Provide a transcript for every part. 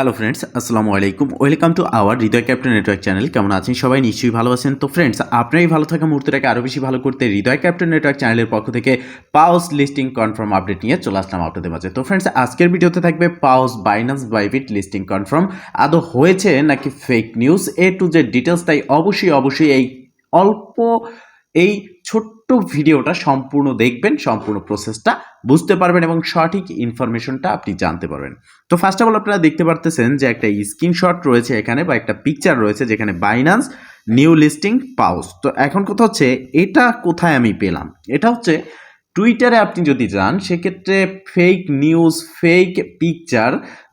Hello friends আসসালামু আলাইকুম welcome to our Hridoy captain network channel কেমন আছেন? সবাই নিশ্চয়ই ভালো আছেন। তো ফ্রেন্ডস আপনার এই ভালো থাকা মুহূর্তটাকে আরও বেশি ভালো করতে হৃদয় ক্যাপ্টেন নেটওয়ার্ক চ্যানেলের পক্ষ থেকে পাউস লিস্টিং কনফার্ম আপডেট নিয়ে চলে আসলাম আপনাদের মাঝে। তো ফ্রেন্ডস আজকের ভিডিওতে থাকবে Paws Binance Bybit listing confirm আদৌ হয়েছে নাকি fake news A to Z details তাই অবশ্যই অবশ্যই এই অল্প, এই ছোট্ট ভিডিওটা সম্পূর্ণ দেখবেন, সম্পূর্ণ প্রসেসটা বুঝতে পারবেন এবং সঠিক ইনফরমেশনটা আপনি জানতে পারবেন। তো ফার্স্ট অফ অল আপনারা দেখতে পারতেছেন যে একটা স্ক্রিনশট রয়েছে এখানে বা একটা পিকচার রয়েছে যেখানে বাইনান্স নিউ লিস্টিং পাউস তো এখন কথা হচ্ছে, এটা কোথায় আমি পেলাম? এটা হচ্ছে টুইটারে আপনি যদি যান, সেক্ষেত্রে ফেক নিউজ ফেক পিকচার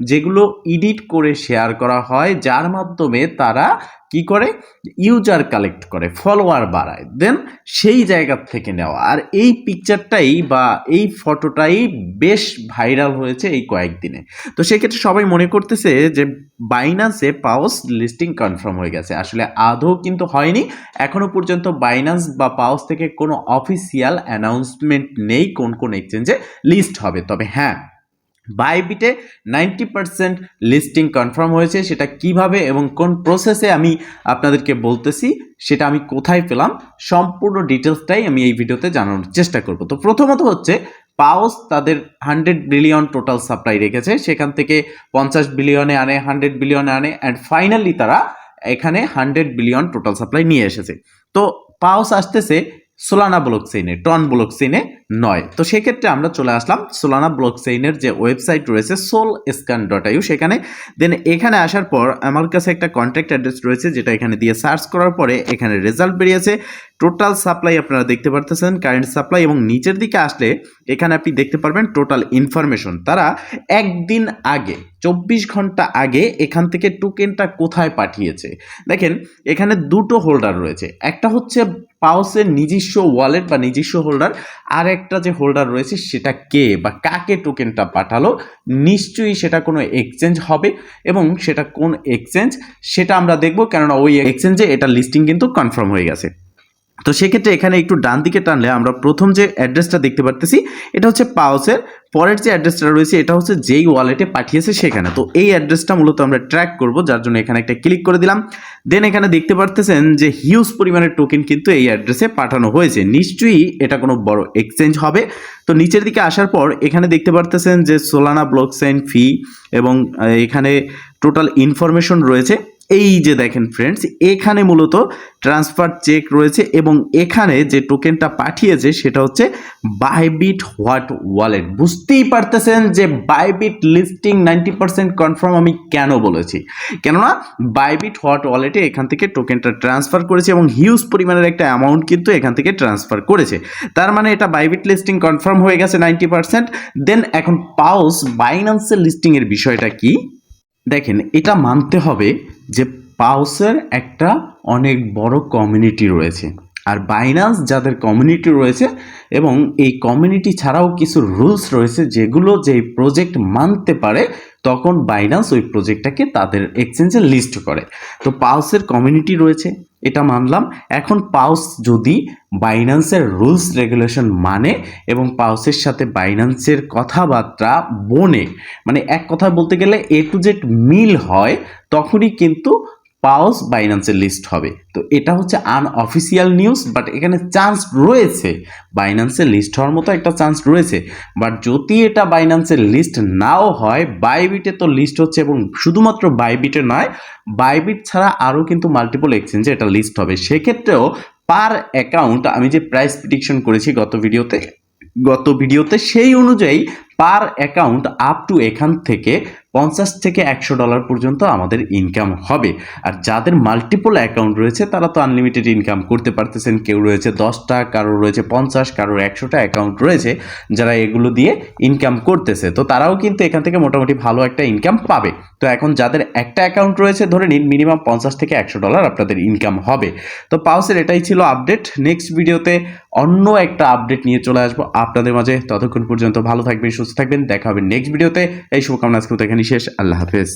যেগুলো এডিট করে শেয়ার করা হয়, যার মাধ্যমে তারা কি করে? ইউজার কালেক্ট করে ফলোয়ার বাড়ায়। দেন সেই জায়গা থেকে নেওয়া। আর এই পিকচারটাই বা এই ফটোটাই বেশ ভাইরাল হয়েছে এই কয়েকদিনে। তো সেক্ষেত্রে সবাই মনে করতেছে যে বাইনান্সে পাওস লিস্টিং কনফার্ম হয়ে গেছে। আসলে আদৌ কিন্তু হয়নি। এখনও পর্যন্ত বাইনান্স বা পাওস থেকে কোনো অফিসিয়াল অ্যানাউন্সমেন্ট নেই কোন কোন এক্সচেঞ্জে লিস্ট হবে। তবে হ্যাঁ বাইবিটে নাইনটি পার্সেন্ট লিস্টিং কনফার্ম হয়েছে, সেটা কীভাবে এবং কোন প্রসেসে আমি আপনাদেরকে বলতেছি, সেটা আমি কোথায় পেলাম, সম্পূর্ণ ডিটেলসটাই আমি এই ভিডিওতে জানানোর চেষ্টা করব। তো প্রথমত হচ্ছে, পাওস তাদের হান্ড্রেড বিলিয়ন টোটাল সাপ্লাই রেখেছে, সেখান থেকে পঞ্চাশ বিলিয়নে আনে, হান্ড্রেড বিলিয়নে আনে অ্যান্ড ফাইনালি তারা এখানে হান্ড্রেড বিলিয়ন টোটাল সাপ্লাই নিয়ে এসেছে। তো পাওস আসতেছে সোলানা ব্লক চেইনে টন ব্লক চেইনে নয়। তো সেক্ষেত্রে আমরা চলে আসলাম সোলানা ব্লক চেইনের যে ওয়েবসাইট রয়েছে সোল স্ক্যান ডট আইউ সেখানে দেন এখানে আসার পর আমার কাছে একটা কন্ট্যাক্ট অ্যাড্রেস রয়েছে, যেটা এখানে দিয়ে সার্চ করার পরে এখানে রেজাল্ট বেরিয়েছে। টোটাল সাপ্লাই আপনারা দেখতে পারতেছেন কারেন্ট সাপ্লাই এবং নিচের দিকে আসলে এখানে আপনি দেখতে পারবেন টোটাল ইনফরমেশন তারা একদিন আগে, চব্বিশ ঘণ্টা আগে এখান থেকে টোকেনটা কোথায় পাঠিয়েছে? দেখেন, এখানে দুটো হোল্ডার রয়েছে। একটা হচ্ছে পাউসের নিজস্ব ওয়ালেট বা নিজস্ব হোল্ডার আর একটা যে হোল্ডার রয়েছে সেটা কে বা কাকে টোকেনটা পাঠালো, নিশ্চয়ই সেটা কোনো এক্সচেঞ্জ হবে এবং সেটা কোন এক্সচেঞ্জ সেটা আমরা দেখব। কেননা ওই এক্সচেঞ্জে এটা লিস্টিং কিন্তু কনফার্ম হয়ে গেছে। তো সেক্ষেত্রে এখানে একটু ডান দিকে টানলে আমরা প্রথম যে অ্যাড্রেসটা দেখতে পারতেছি, এটা হচ্ছে পাউসের পরের যে অ্যাড্রেসটা রয়েছে, এটা হচ্ছে যেই ওয়ালেটে পাঠিয়েছে সেখানে। তো এই অ্যাড্রেসটা মূলত আমরা ট্র্যাক করব, যার জন্য এখানে একটা ক্লিক করে দিলাম। দেন এখানে দেখতে পারতেছেন যে হিউজ পরিমাণের টোকেন কিন্তু এই অ্যাড্রেসে পাঠানো হয়েছে। নিশ্চয়ই এটা কোনো বড় এক্সচেঞ্জ হবে। তো নিচের দিকে আসার পর এখানে দেখতে পারতেছেন যে সোলানা ব্লক সাইন ফি এবং এখানে টোটাল ইনফরমেশন রয়েছে। এই যে দেখেন ফ্রেন্ডস এখানে মূলত ট্রান্সফার চেক রয়েছে এবং এখানে যে টোকেনটা পাঠিয়েছে সেটা হচ্ছে বাইবিট হোয়াট ওয়ালেট বুঝতেই পারতেছেন যে Bybit listing ninety percent confirm আমি কেন বলেছি? কেননা বাইবিট হোয়াট ওয়ালেটে এখান থেকে টোকেনটা ট্রান্সফার করেছে এবং হিউজ পরিমাণের একটা অ্যামাউন্ট কিন্তু এখান থেকে ট্রান্সফার করেছে। তার মানে এটা বাইবিট লিস্টিং কনফার্ম হয়ে গেছে নাইনটি পার্সেন্ট দেন এখন পাউস বাইন্যান্সের লিস্টিংয়ের বিষয়টা কি? দেখেন এটা মানতে হবে যে পাউসের একটা অনেক বড় কমিউনিটি রয়েছে। আর বাইনান্স যাদের কমিউনিটি রয়েছে এবং এই কমিউনিটি ছাড়াও কিছু রুলস রয়েছে যেগুলো যে প্রজেক্ট মানতে পারে, তখন বাইনান্স ওই প্রজেক্টটাকে তাদের এক্সচেঞ্জে লিস্ট করে। তো পাউসের কমিউনিটি রয়েছে, এটা মানলাম। এখন পাউস যদি বাইন্যান্সের রুলস রেগুলেশন মানে এবং পাউসের সাথে বাইন্যান্সের কথাবার্তা বনে মানে এক কথা বলতে গেলে এ টু জেড মিল হয়, তখনই কিন্তু পাউস বাইন্যান্সের লিস্ট হবে। তো এটা হচ্ছে আনঅফিসিয়াল নিউজ বাট এখানে চান্স রয়েছে। বাইন্যান্সের লিস্ট হওয়ার মতো একটা চান্স রয়েছে। বাট যদি এটা বাইন্যান্সের লিস্ট নাও হয় বাইবিটে তো লিস্ট হচ্ছে এবং শুধুমাত্র বাইবিটে নয় বাইবিট ছাড়া আরও কিন্তু মাল্টিপল এক্সচেঞ্জে এটা লিস্ট হবে। সেক্ষেত্রেও পার অ্যাকাউন্ট আমি যে প্রাইস প্রিডিকশন করেছি গত ভিডিওতে গত ভিডিওতে সেই অনুযায়ী পার অ্যাকাউন্ট আপ টু এখান থেকে পঞ্চাশ থেকে একশো ডলার পর্যন্ত আমাদের ইনকাম হবে। আর যাদের মাল্টিপল অ্যাকাউন্ট রয়েছে, তারা তো আনলিমিটেড ইনকাম করতে পারতেছেন। কেউ রয়েছে দশটা, কারও রয়েছে পঞ্চাশ কারোর একশোটা অ্যাকাউন্ট রয়েছে, যারা এগুলো দিয়ে ইনকাম করতেছে। তো তারাও কিন্তু এখান থেকে মোটামুটি ভালো একটা ইনকাম পাবে। তো এখন যাদের একটা অ্যাকাউন্ট রয়েছে, ধরে নিন মিনিমাম পঞ্চাশ থেকে একশো ডলার আপনাদের ইনকাম হবে। তো পাউসের এটাই ছিল আপডেট নেক্সট ভিডিওতে অন্য একটা আপডেট নিয়ে চলে আসব আপনাদের মাঝে। ততক্ষণ পর্যন্ত ভালো থাকবেন, সুস্থ থাকবেন। দেখা হবে নেক্সট ভিডিওতে এই শুভকামনা আজকে তো এখানে শেষ। আল্লাহ হাফেজ।